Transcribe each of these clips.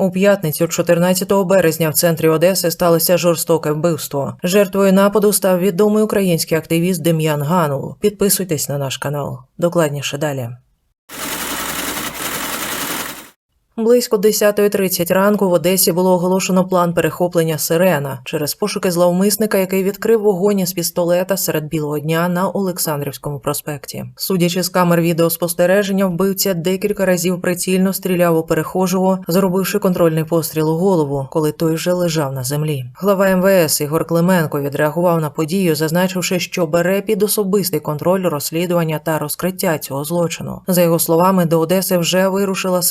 У п'ятницю, 14 березня, в центрі Одеси сталося жорстоке вбивство. Жертвою нападу став відомий український активіст Дем'ян Ганул. Підписуйтесь на наш канал. Докладніше далі. Близько 10.30 ранку в Одесі було оголошено план перехоплення Сирена через пошуки зловмисника, який відкрив вогонь із пістолета серед білого дня на Олександрівському проспекті. Судячи з камер відеоспостереження, вбивця декілька разів прицільно стріляв у перехожого, зробивши контрольний постріл у голову, коли той вже лежав на землі. Глава МВС Ігор Клименко відреагував на подію, зазначивши, що бере під особистий контроль розслідування та розкриття цього злочину. За його словами, до Одеси вже вирушила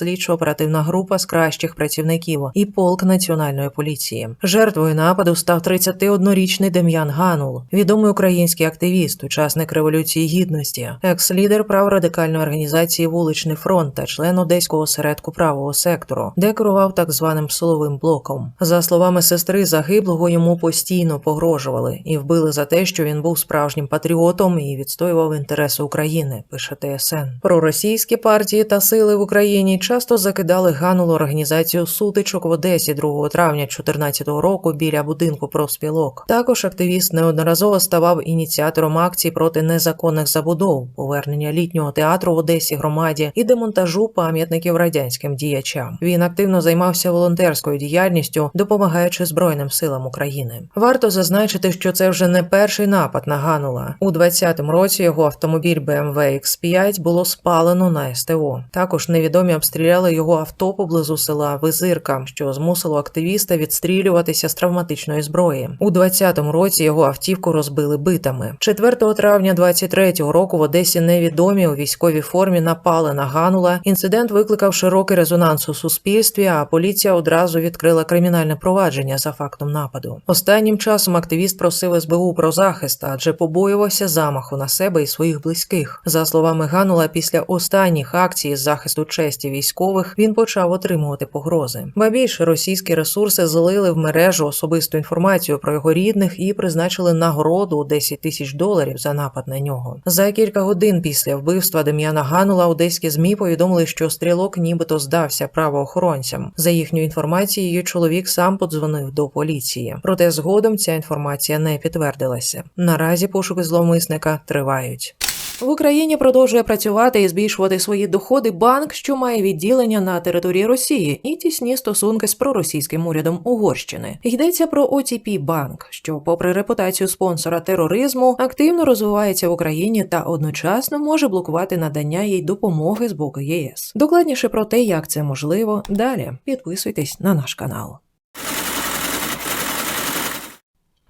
слідчо-оперативна група з кращих працівників і полк національної поліції. Жертвою нападу став 31-річний Дем'ян Ганул, відомий український активіст, учасник революції гідності, екс-лідер прав радикальної організації Вуличний фронт та член одеського осередку правого сектору, де керував так званим силовим блоком. За словами сестри загиблого, йому постійно погрожували і вбили за те, що він був справжнім патріотом і відстоював інтереси України. Пише ТСН. Проросійські партії та сили в Україні часто закидали Ганулу організацію сутичок в Одесі 2 травня 2014 року біля будинку профспілок. Також активіст неодноразово ставав ініціатором акцій проти незаконних забудов, повернення літнього театру в Одесі громаді і демонтажу пам'ятників радянським діячам. Він активно займався волонтерською діяльністю, допомагаючи Збройним силам України. Варто зазначити, що це вже не перший напад на Ганула. У 2020 році його автомобіль BMW X5 було спалено на СТО. Також невідомі обстріляли його авто поблизу села Визирка, що змусило активіста відстрілюватися з травматичної зброї. У 2020 році його автівку розбили битами. 4 травня 23-го року в Одесі невідомі у військовій формі напали на Ганула. Інцидент викликав широкий резонанс у суспільстві, а поліція одразу відкрила кримінальне провадження за фактом нападу. Останнім часом активіст просив СБУ про захист, адже побоювався замаху на себе і своїх близьких. За словами Ганула, після останніх акцій з захисту честі військових він почав отримувати погрози. Ба більше російські ресурси злили в мережу особисту інформацію про його рідних і призначили нагороду у 10 тисяч доларів за напад на нього. За кілька годин після вбивства Дем'яна Ганула одеські змі повідомили, що стрілок нібито здався правоохоронцям. За їхньою інформацією, чоловік сам подзвонив до поліції. Проте згодом ця інформація не підтвердилася. Наразі пошуки зловмисника тривають. В Україні продовжує працювати і збільшувати свої доходи банк, що має відділення на території Росії і тісні стосунки з проросійським урядом Угорщини. Йдеться про OTP банк, що, попри репутацію спонсора тероризму, активно розвивається в Україні та одночасно може блокувати надання їй допомоги з боку ЄС. Докладніше про те, як це можливо, далі підписуйтесь на наш канал.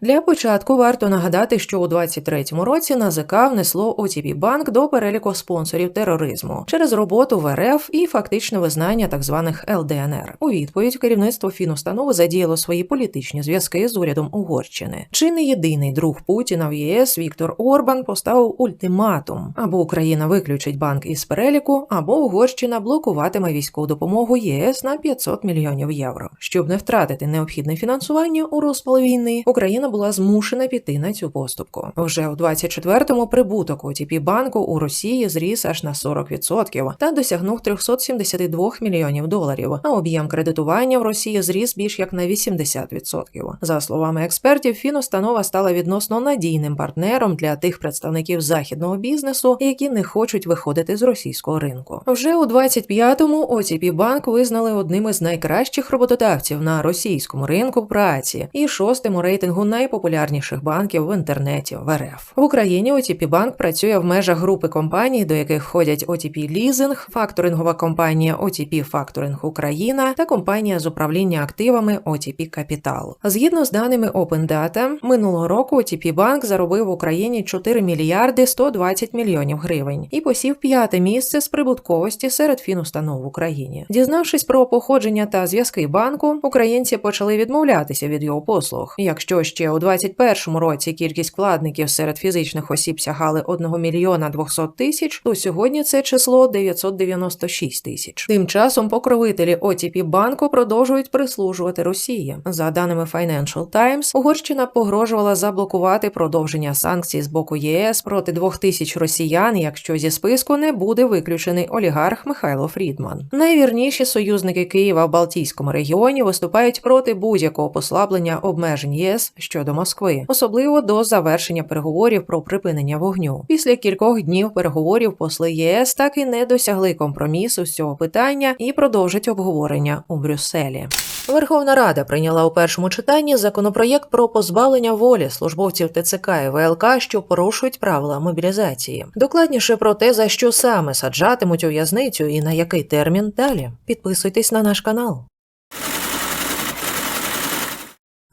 Для початку варто нагадати, що у 23-му році НАЗК внесло OTP банк до переліку спонсорів тероризму через роботу в РФ і фактичне визнання так званих ЛДНР. У відповідь керівництво фінустанови задіяло свої політичні зв'язки з урядом Угорщини. Чи не єдиний друг Путіна в ЄС Віктор Орбан поставив ультиматум: або Україна виключить банк із переліку, або Угорщина блокуватиме військову допомогу ЄС на 500 мільйонів євро. Щоб не втратити необхідне фінансування у розпал війни, Україна була змушена піти на цю поступку. Вже у 24-му прибуток OTP банку у Росії зріс аж на 40% та досягнув 372 мільйонів доларів. А об'єм кредитування в Росії зріс більш як на 80%. За словами експертів, фінустанова стала відносно надійним партнером для тих представників західного бізнесу, які не хочуть виходити з російського ринку. Вже у 25-му OTP банк визнали одним із найкращих роботодавців на російському ринку праці і шостим у рейтингу найпопулярніших банків в інтернеті в РФ. В Україні OTP банк працює в межах групи компаній, до яких входять OTP Leasing, факторингова компанія OTP Факторинг Україна та компанія з управління активами OTP Capital. Згідно з даними Open Data, минулого року OTP банк заробив в Україні 4 мільярди 120 мільйонів гривень і посів п'яте місце з прибутковості серед фінустанов в Україні. Дізнавшись про походження та зв'язки банку, українці почали відмовлятися від його послуг. Якщо ще ще у 2021 році кількість вкладників серед фізичних осіб сягали 1 мільйона 200 тисяч, то сьогодні це число 996 тисяч. Тим часом покровителі OTP банку продовжують прислужувати Росії. За даними Financial Times, Угорщина погрожувала заблокувати продовження санкцій з боку ЄС проти двох тисяч росіян, якщо зі списку не буде виключений олігарх Михайло Фрідман. Найвірніші союзники Києва в Балтійському регіоні виступають проти будь-якого послаблення обмежень ЄС щодо Москви, особливо до завершення переговорів про припинення вогню. Після кількох днів переговорів посли ЄС так і не досягли компромісу з цього питання і продовжать обговорення у Брюсселі. Верховна Рада прийняла у першому читанні законопроєкт про позбавлення волі службовців ТЦК і ВЛК, що порушують правила мобілізації. Докладніше про те, за що саме саджатимуть у в'язницю і на який термін далі. Підписуйтесь на наш канал.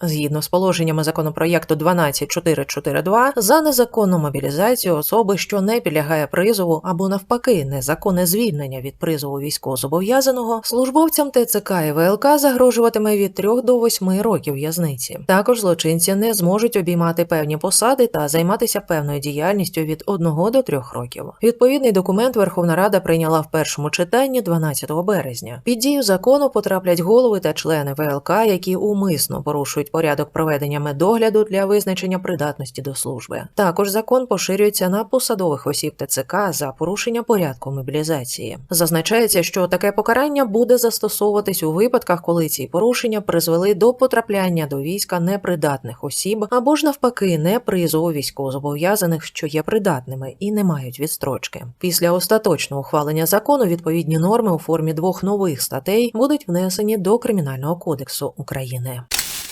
Згідно з положеннями законопроєкту 12442, за незаконну мобілізацію особи, що не підлягає призову або навпаки незаконне звільнення від призову військовозобов'язаного, службовцям ТЦК і ВЛК загрожуватиме від 3 до 8 років в'язниці. Також злочинці не зможуть обіймати певні посади та займатися певною діяльністю від 1 до 3 років. Відповідний документ Верховна Рада прийняла в першому читанні 12 березня. Під дію закону потраплять голови та члени ВЛК, які умисно порушують порядок проведення медогляду для визначення придатності до служби. Також закон поширюється на посадових осіб ТЦК за порушення порядку мобілізації. Зазначається, що таке покарання буде застосовуватись у випадках, коли ці порушення призвели до потрапляння до війська непридатних осіб або ж навпаки не призову військовозобов'язаних, що є придатними і не мають відстрочки. Після остаточного ухвалення закону відповідні норми у формі двох нових статей будуть внесені до Кримінального кодексу України.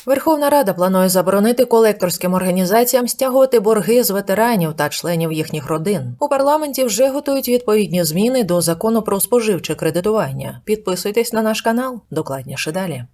Верховна Рада планує заборонити колекторським організаціям стягувати борги з ветеранів та членів їхніх родин. У парламенті вже готують відповідні зміни до закону про споживче кредитування. Підписуйтесь на наш канал, докладніше далі.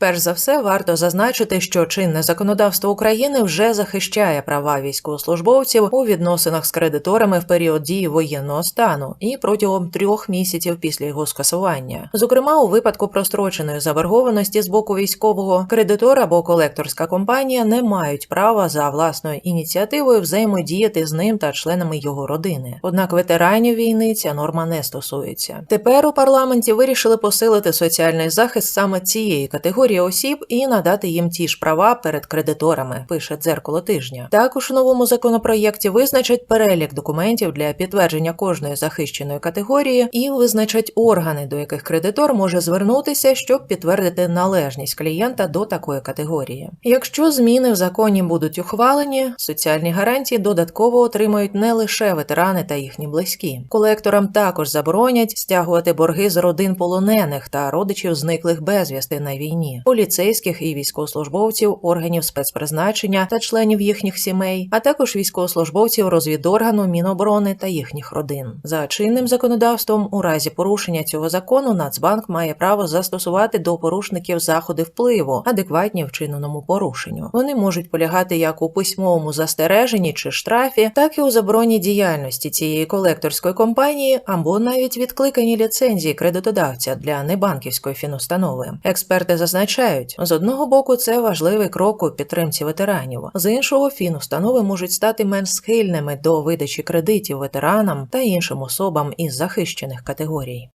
Перш за все, варто зазначити, що чинне законодавство України вже захищає права військовослужбовців у відносинах з кредиторами в період дії воєнного стану і протягом трьох місяців після його скасування. Зокрема, у випадку простроченої заборгованості з боку військового кредитор або колекторська компанія не мають права за власною ініціативою взаємодіяти з ним та членами його родини. Однак ветеранів війни ця норма не стосується. Тепер у парламенті вирішили посилити соціальний захист саме цієї категорії осіб і надати їм ті ж права перед кредиторами, пише дзеркало тижня. Також у новому законопроєкті визначать перелік документів для підтвердження кожної захищеної категорії і визначать органи, до яких кредитор може звернутися, щоб підтвердити належність клієнта до такої категорії. Якщо зміни в законі будуть ухвалені, соціальні гарантії додатково отримають не лише ветерани та їхні близькі. Колекторам також заборонять стягувати борги з родин полонених та родичів зниклих безвісти на війні поліцейських і військовослужбовців органів спецпризначення та членів їхніх сімей, а також військовослужбовців розвідоргану Міноборони та їхніх родин. За чинним законодавством, у разі порушення цього закону, Нацбанк має право застосувати до порушників заходи впливу, адекватні вчиненому порушенню. Вони можуть полягати як у письмовому застереженні чи штрафі, так і у забороні діяльності цієї колекторської компанії або навіть відкликанні ліцензії кредитодавця для небанківської фінустанови. Експерти зазначають, з одного боку, це важливий крок у підтримці ветеранів, з іншого фінустанови можуть стати менш схильними до видачі кредитів ветеранам та іншим особам із захищених категорій.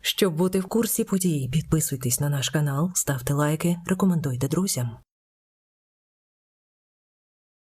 Щоб бути в курсі подій, підписуйтесь на наш канал, ставте лайки, рекомендуйте друзям.